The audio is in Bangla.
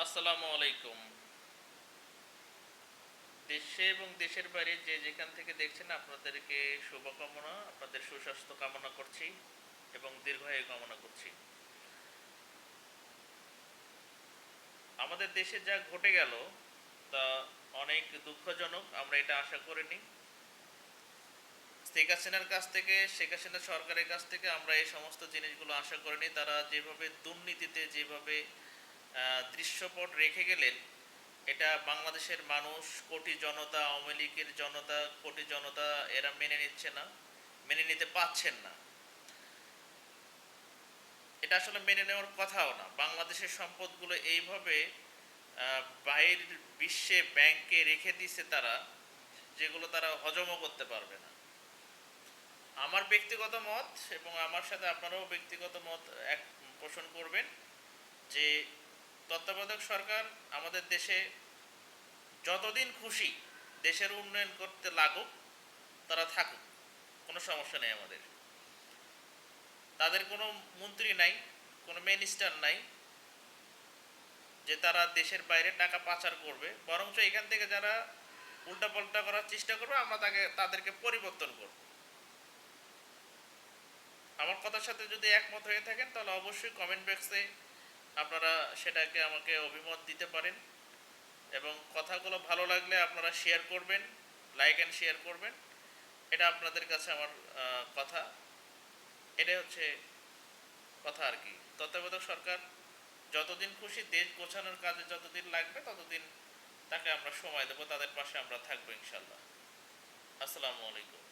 আসসালামু আলাইকুম। দেশে এবং দেশের বাইরে যে যেখান থেকে দেখছেন আপনাদেরকে শুভকামনা, আপনাদের সুস্বাস্থ্য কামনা করছি এবং দীর্ঘায়ু কামনা করছি। আমাদের দেশে যা ঘটে গেল তা অনেক দুঃখজনক, আমরা এটা আশা করিনি। শেখ হাসিনার কাছ থেকে, শেখ হাসিনা সরকারের কাছ থেকে আমরা এই সমস্ত জিনিসগুলো আশা করিনি। তারা যেভাবে দুর্নীতিতে, যেভাবে দৃশ্যপট রেখে গেলেন এটা বাংলাদেশের মানুষ কোটি জনতা আওয়ামী লীগের জনতা কোটি জনতা এরা মেনে নিচ্ছে না মেনে নিতে পাচ্ছেন না। এটা আসলে মেনে নেওয়ার কথাও না। বাংলাদেশের সম্পদগুলো এইভাবে আহ, বাইরের বিশ্বে ব্যাংকে রেখে দিছে তারা যেগুলো তারা হজমও করতে পারবে না। আমার ব্যক্তিগত মত এবং আমার সাথে আপনারাও ব্যক্তিগত মত এক পোষণ করবেন যে তত্ত্বাবধায়ক সরকার আমাদের দেশে যতদিন খুশি দেশের উন্নয়ন করতে লাগুক, তারা থাকুক। কোনো সমস্যা নেই আমাদের। তাদের কোনো মন্ত্রী নাই, কোনো মিনিস্টার নাই, যে তারা দেশের বাইরে টাকা পাচার করবে। বরঞ্চ এখান থেকে যারা উল্টাপাল্টা করার চেষ্টা করবে, আমরা তাকে, তাদেরকে পরিবর্তন করব। আমার কথার সাথে যদি একমত হয়ে থাকেন, তাহলে অবশ্যই কমেন্ট বক্সে আপনারা সেটাকে আমাকে অভিমত দিতে পারেন এবং কথাগুলো ভালো লাগলে আপনারা শেয়ার করবেন লাইক অ্যান্ড শেয়ার করবেন। এটা আপনাদের কাছে আমার কথা। এটাই হচ্ছে কথা আর কি। তত্ত্বাবধায়ক সরকার যতদিন খুশি দেশ গোছানোর কাজে যতদিন লাগবে ততদিন তাকে আমরা সময় দেবো, তাদের পাশে আমরা থাকব ইনশাল্লাহ। আসসালামু আলাইকুম।